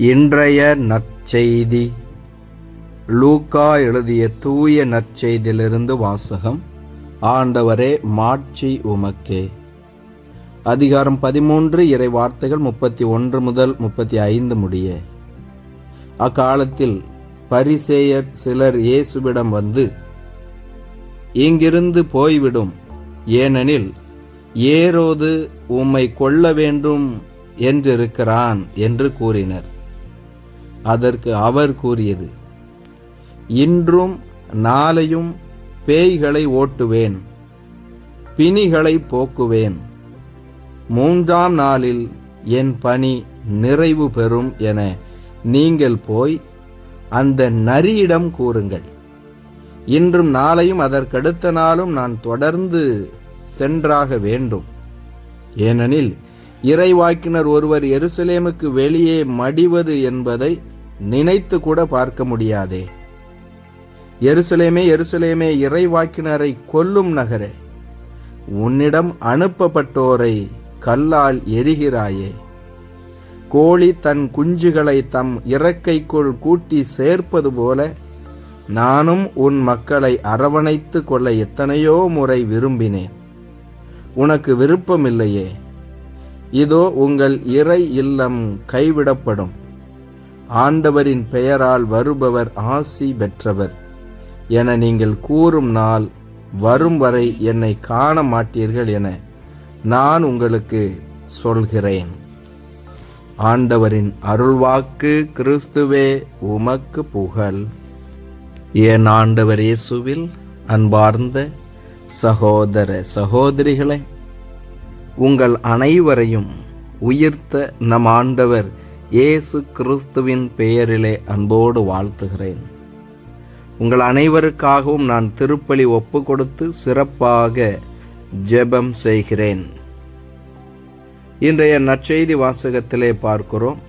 இன்றைய நற்செய்தி. லூக்கா எழுதிய தூய நற்செய்தியிலிருந்து வாசகம். ஆண்டவரே மாட்சி உமக்கே. அதிகாரம் பதிமூன்று இறை வார்த்தைகள் முப்பத்தி ஒன்று முதல் முப்பத்தி ஐந்து முடிய. அக்காலத்தில் பரிசேயர் சிலர் இயேசுவிடம் வந்து இங்கிருந்து போய்விடும். ஏனெனில் ஏரோது உம்மை கொல்ல வேண்டும் என்றிருக்கிறான் என்று கூறினர். அதற்கு அவர் கூறியது இன்றும் நாளையும் பேய்களை ஓட்டுவேன் பிணிகளை போக்குவேன். மூன்றாம் நாளில் என் பணி நிறைவு பெறும் என நீங்கள் போய் அந்த நரியிடம் கூறுங்கள். இன்றும் நாளையும் அதற்கடுத்த நாளும் நான் தொடர்ந்து சென்றாக வேண்டும். ஏனெனில் இறைவாக்கினர் ஒருவர் எருசலேமுக்கு வெளியே மடிவது என்பதை நினைத்து கூட பார்க்க முடியாதே. எருசலேமே எருசலேமே இறைவாக்கினரை கொல்லும் நகரே. உன்னிடம் அனுப்பப்பட்டோரை கல்லால் எரிகிறாயே. கோழி தன் குஞ்சுகளை தம் இறக்கைக்குள் கூட்டி சேர்ப்பது போல நானும் உன் மக்களை அரவணைத்து கொள்ள எத்தனையோ முறை விரும்பினேன். உனக்கு விருப்பமில்லையே. இதோ உங்கள் இறை இல்லம் கைவிடப்படும். ஆண்டவரின் பெயரால் வருபவர் ஆசி பெற்றவர். என நீங்கள் கூறும் நாள் வரும் வரை என்னை காண மாட்டீர்கள் என நான் உங்களுக்கு சொல்கிறேன். ஆண்டவரின் அருள்வாக்கு கிறிஸ்துவே உமக்கு புகழ். என் ஆண்டவர் இயேசுவில் அன்பார்ந்த சகோதர சகோதரிகளை உங்கள் அனைவரையும் உயிர்த்த நம் ஆண்டவர் இயேசு கிறிஸ்துவின் பெயரிலே அன்போடு வாழ்த்துகிறேன். உங்கள் அனைவருக்காகவும் நான் திருப்பலி ஒப்பு கொடுத்து சிறப்பாக ஜெபம் செய்கிறேன். இன்றைய நற்செய்தி வாசகத்திலே பார்க்கிறோம்.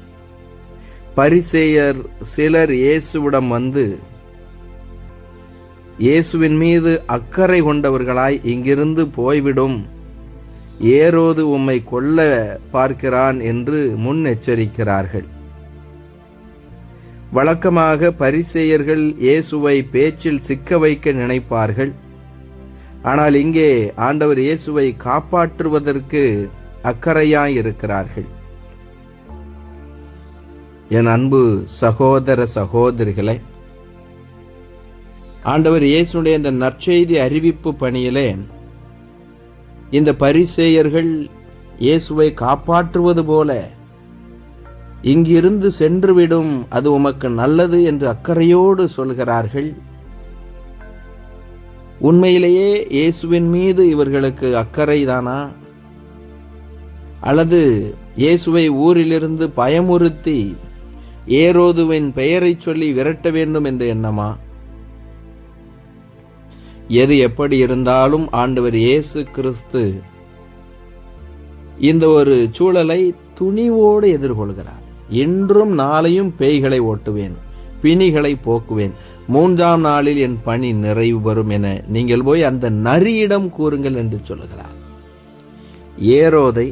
பரிசேயர் சிலர் இயேசுவிடம் வந்து இயேசுவின் மீது அக்கறை கொண்டவர்களாய் இங்கிருந்து போய்விடும். ஏரோது உம்மை கொல்ல பார்க்கிறான் என்று முன் எச்சரிக்கிறார்கள் வழக்கமாக பரிசெயர்கள் இயேசுவை பேச்சில் சிக்க வைக்க நினைப்பார்கள். ஆனால் இங்கே ஆண்டவர் இயேசுவை காப்பாற்றுவதற்கு அக்கறையாயிருக்கிறார்கள். என் அன்பு சகோதர சகோதரிகளே ஆண்டவர் இயேசுடைய இந்த நற்செய்தி அறிவிப்பு பணியிலே இந்த பரிசேயர்கள் இயேசுவை காப்பாற்றுவது போல இங்கிருந்து சென்றுவிடும் அது உமக்கு நல்லது என்று அக்கறையோடு சொல்கிறார்கள். உண்மையிலேயே இயேசுவின் மீது இவர்களுக்கு அக்கறைதானா? அல்லது இயேசுவை ஊரிலிருந்து பயமுறுத்தி ஏரோதுவின் பெயரை சொல்லி விரட்ட வேண்டும் என்ற எண்ணமா? எது எப்படி இருந்தாலும் ஆண்டவர் இயேசு கிறிஸ்து இந்த ஒரு சூழலை துணிவோடு எதிர்கொள்கிறார். இன்றும் நாளையும் பேய்களை ஓட்டுவேன் பிணிகளை போக்குவேன். மூன்றாம் நாளில் என் பணி நிறைவு வரும் என நீங்கள் போய் அந்த நரியிடம் கூறுங்கள் என்று சொல்லுகிறார். ஏரோதை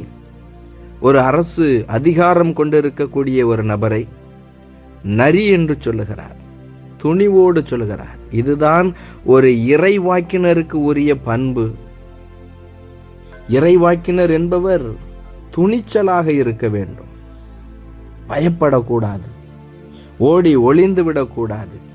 ஒரு அரசு அதிகாரம் கொண்டிருக்கக்கூடிய ஒரு நபரை நரி என்று சொல்லுகிறார். துணிவோடு சொல்லுகிறார் இதுதான் ஒரு இறைவாக்கினருக்கு உரிய பண்பு. இறைவாக்கினர் என்பவர் துணிச்சலாக இருக்க வேண்டும். பயப்படக்கூடாது. ஓடி ஒளிந்து விடக்கூடாது.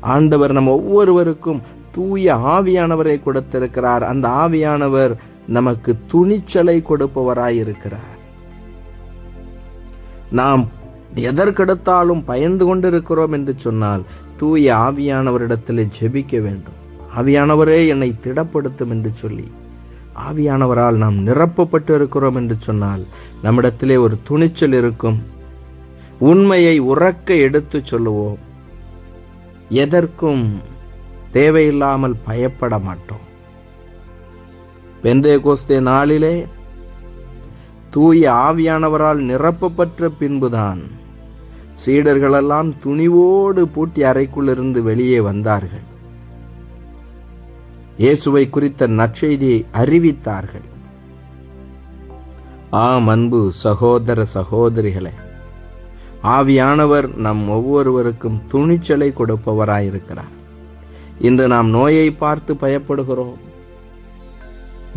ஆண்டவர் நம் ஒவ்வொருவருக்கும் தூய ஆவியானவரை கொடுத்திருக்கிறார். அந்த ஆவியானவர் நமக்கு துணிச்சலை கொடுப்பவராயிருக்கிறார். நாம் எதற்கெடுத்தாலும் பயந்து கொண்டிருக்கிறோம் என்று சொன்னால் தூய ஆவியானவரிடத்தில் ஜெபிக்க வேண்டும். ஆவியானவரே என்னை திடப்படுத்தும் என்று சொல்லி ஆவியானவரால் நாம் நிரப்பப்பட்டு இருக்கிறோம் என்று சொன்னால் நம்மிடத்திலே ஒரு துணிச்சல் இருக்கும். உண்மையை உறக்க எடுத்து சொல்லுவோம். எதற்கும் தேவையில்லாமல் பயப்பட மாட்டோம். பெந்தே கோஸ்தே நாளிலே தூய ஆவியானவரால் நிரப்பப்பட்ட பின்புதான் சீடர்களெல்லாம் துணிவோடு பூட்டி அறைக்குள்ளிருந்து வெளியே வந்தார்கள். இயேசுவை குறித்த நற்செய்தியை அறிவித்தார்கள். ஆம் அன்பு சகோதர சகோதரிகளே ஆவியானவர் நம் ஒவ்வொருவருக்கும் துணிச்சலை கொடுப்பவராயிருக்கிறார். இன்று நாம் நோயை பார்த்து பயப்படுகிறோம்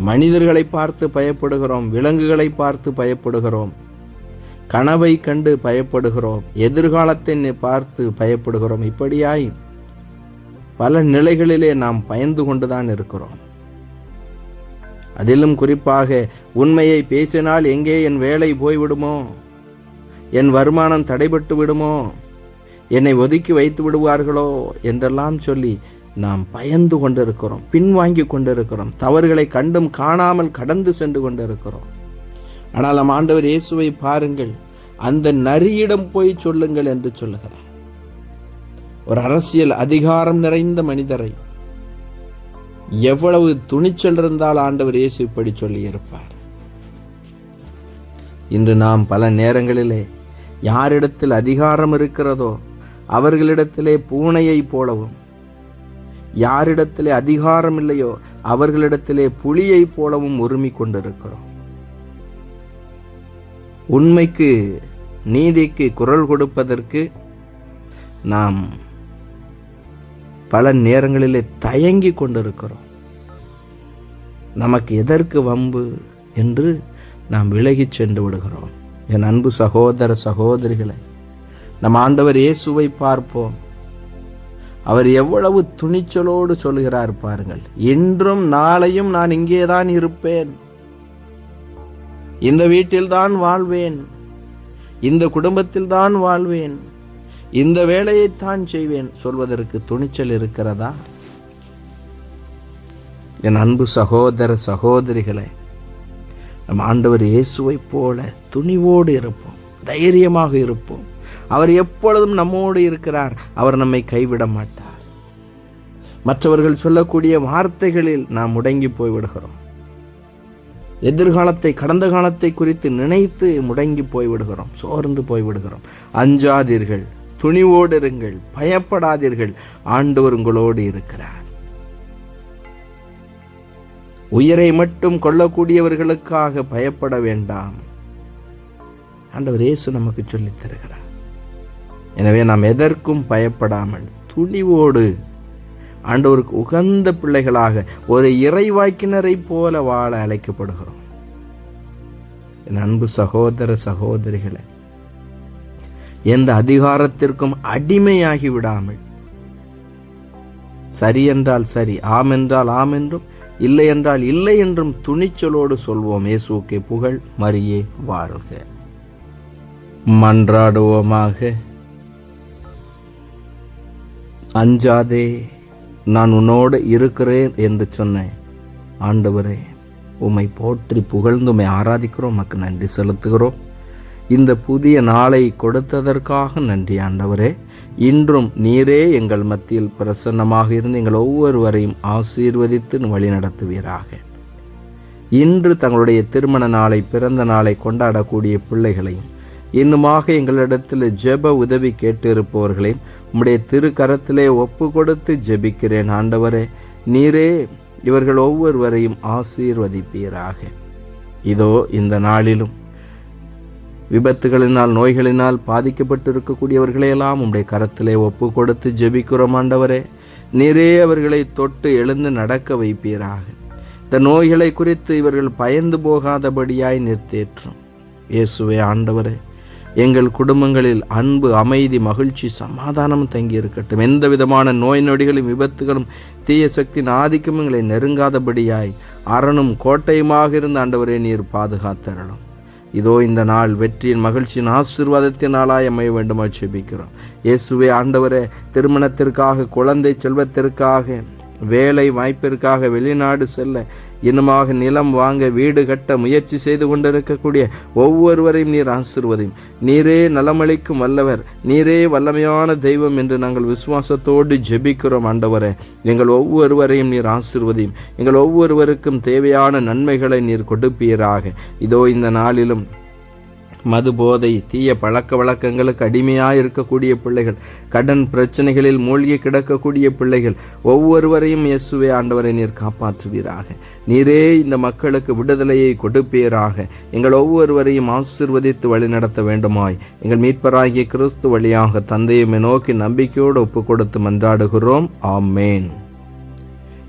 மனிதர்களை பார்த்து பயப்படுகிறோம் விலங்குகளை பார்த்து பயப்படுகிறோம் கனவை கண்டு பயப்படுகிறோம் எதிர்காலத்தை பார்த்து பயப்படுகிறோம். இப்படியாய் பல நிலைகளிலே நாம் பயந்து கொண்டுதான் இருக்கிறோம். அதிலும் குறிப்பாக உண்மையை பேசினால் எங்கே என் வேலை போய்விடுமோ? என் வருமானம் தடைபட்டு விடுமோ? என்னை ஒதுக்கி வைத்து விடுவார்களோ? என்றெல்லாம் சொல்லி நாம் பயந்து கொண்டிருக்கிறோம் பின்வாங்கி கொண்டிருக்கிறோம். தவறுகளை கண்டும் காணாமல் கடந்து சென்று கொண்டிருக்கிறோம். ஆனால் நம் ஆண்டவர் இயேசுவை பாருங்கள் அந்த நரியிடம் போய் சொல்லுங்கள் என்று சொல்லுகிறார். ஒரு அரசியல் அதிகாரம் நிறைந்த மனிதரை எவ்வளவு துணிச்சல் இருந்தால் ஆண்டவர் இயேசு இப்படி சொல்லியிருப்பார். இன்று நாம் பல நேரங்களிலே யாரிடத்தில் அதிகாரம் இருக்கிறதோ அவர்களிடத்திலே பூனையை போலவும் யாரிடத்திலே அதிகாரம் இல்லையோ அவர்களிடத்திலே புலியைப் போலவும் உரிமை கொண்டிருக்கிறோம். உண்மைக்கு நீதிக்கு குரல் கொடுப்பதற்கு நாம் பல நேரங்களிலே தயங்கி கொண்டிருக்கிறோம். நமக்கு எதற்கு வம்பு என்று நாம் விலகிச் சென்று விடுகிறோம். என் அன்பு சகோதர சகோதரிகளை நம் ஆண்டவர் இயேசுவை பார்ப்போம். அவர் எவ்வளவு துணிச்சலோடு சொல்கிறார் பாருங்கள் இன்றும் நாளையும் நான் இங்கேதான் இருப்பேன். இந்த வீட்டில்தான் வாழ்வேன். இந்த குடும்பத்தில் தான் வாழ்வேன். இந்த வேலையைத்தான் செய்வேன். சொல்வதற்கு துணிச்சல் இருக்கிறதா? என் அன்பு சகோதர சகோதரிகளை நம் ஆண்டவர் இயேசுவைப் போல துணிவோடு இருப்போம். தைரியமாக இருப்போம். அவர் எப்பொழுதும் நம்மோடு இருக்கிறார். அவர் நம்மை கைவிட மாட்டார். மற்றவர்கள் சொல்லக்கூடிய வார்த்தைகளில் நாம் முடங்கி போய்விடுகிறோம். எதிர்காலத்தை கடந்த காலத்தை குறித்து நினைத்து முடங்கி போய்விடுகிறோம் சோர்ந்து போய்விடுகிறோம். அஞ்சாதீர்கள் துணிவோடு இருங்கள் பயப்படாதீர்கள் ஆண்டவர் உங்களோடு இருக்கிறார். உயிரை மட்டும் கொள்ளக்கூடியவர்களுக்காக பயப்பட வேண்டாம். ஆண்டவர் இயேசு நமக்கு சொல்லித் தருகிறார். எனவே நாம் எதற்கும் பயப்படாமல் துணிவோடு ஆண்டவருக்கு உகந்த பிள்ளைகளாக ஒரு இறைவாக்கினரை போல வாழ அழைக்கப்படுகிறோம். என் அன்பு சகோதர சகோதரிகளை எந்த அதிகாரத்திற்கும் அடிமையாகி விடாமல் சரி என்றால் சரி ஆம் என்றால் ஆம் என்றும் இல்லை என்றால் இல்லை என்றும் துணிச்சலோடு சொல்வோம். இயேசுக்கே புகழ் மரியே வாழ்க. மன்றாடுவோமாக. அஞ்சாதே. நான் உன்னோடு இருக்கிறேன் என்று சொன்னேன் ஆண்டவரே உம்மை போற்றி புகழ்ந்து உம்மை ஆராதிக்கிறோம். உமக்கு நன்றி செலுத்துகிறோம். இந்த புதிய நாளை கொடுத்ததற்காக நன்றி ஆண்டவரே. இன்றும் நீரே எங்கள் மத்தியில் பிரசன்னமாக இருந்து எங்கள் ஒவ்வொருவரையும் ஆசீர்வதித்து வழிநடத்துவீராக. இன்று தங்களுடைய திருமண நாளை பிறந்த நாளை கொண்டாடக்கூடிய பிள்ளைகளையும் இன்னுமாக எங்களிடத்தில் ஜெப உதவி கேட்டிருப்பவர்களே உம்முடைய திருக்கரத்திலே ஒப்பு கொடுத்து ஜெபிக்கிறேன் ஆண்டவரே. நீரே இவர்கள் ஒவ்வொருவரையும் ஆசீர்வதிப்பீராக. இதோ இந்த நாளிலும் விபத்துகளினால் நோய்களினால் பாதிக்கப்பட்டு இருக்கக்கூடியவர்களையெல்லாம் உம்முடைய கரத்திலே ஒப்பு கொடுத்து ஜெபிக்கிறோம் ஆண்டவரே. நீரே அவர்களை தொட்டு எழுந்து நடக்க வைப்பீராக. இந்த நோய்களை குறித்து இவர்கள் பயந்து போகாதபடியாய் நிறுத்தேற்றும் இயேசுவே ஆண்டவரே. எங்கள் குடும்பங்களில் அன்பு அமைதி மகிழ்ச்சி சமாதானம் தங்கி இருக்கட்டும் எந்த விதமான நோய் நொடிகளும் விபத்துகளும் தீய சக்தியின் ஆதிக்கம் எங்களை நெருங்காதபடியாய் அரணும் கோட்டையுமாக இருந்த ஆண்டவரே நீர் பாதுகாத்தரணும் இதோ இந்த நாள் வெற்றியின் மகிழ்ச்சியின் ஆசீர்வாதத்தின் நாளாய் அமைய வேண்டுமா செபிக்கிறோம் இயேசுவே ஆண்டவரே திருமணத்திற்காக குழந்தை செல்வத்திற்காக வேலை வாய்ப்பிற்காக வெளிநாடு செல்ல இன்னுமாக நிலம் வாங்க வீடு கட்ட முயற்சி செய்து கொண்டிருக்கக்கூடிய ஒவ்வொருவரையும் நீர் ஆசிர்வதையும். நீரே நலமளிக்கும் வல்லவர் நீரே வல்லமையான தெய்வம் என்று நாங்கள் விசுவாசத்தோடு ஜெபிக்கிறோம் ஆண்டவரே. எங்கள் ஒவ்வொருவரையும் நீர் ஆசிர்வதையும். எங்கள் ஒவ்வொருவருக்கும் தேவையான நன்மைகளை நீர் கொடுப்பீராக. இதோ இந்த நாளிலும் மது போதை தீய பழக்க வழக்கங்களுக்கு அடிமையாக இருக்கக்கூடிய பிள்ளைகள் கடன் பிரச்சனைகளில் மூழ்கி கிடக்கக்கூடிய பிள்ளைகள் ஒவ்வொருவரையும் இயேசுவே ஆண்டவரை நீர் காப்பாற்றுவீராக. நீரே இந்த மக்களுக்கு விடுதலையை கொடுப்பீராக. எங்கள் ஒவ்வொருவரையும் ஆசிர்வதித்து வழிநடத்த வேண்டுமாய். எங்கள் மீட்பராகிய கிறிஸ்து வழியாக தந்தையுமே நோக்கி நம்பிக்கையோடு ஒப்பு கொடுத்து மன்றாடுகிறோம். ஆமேன்.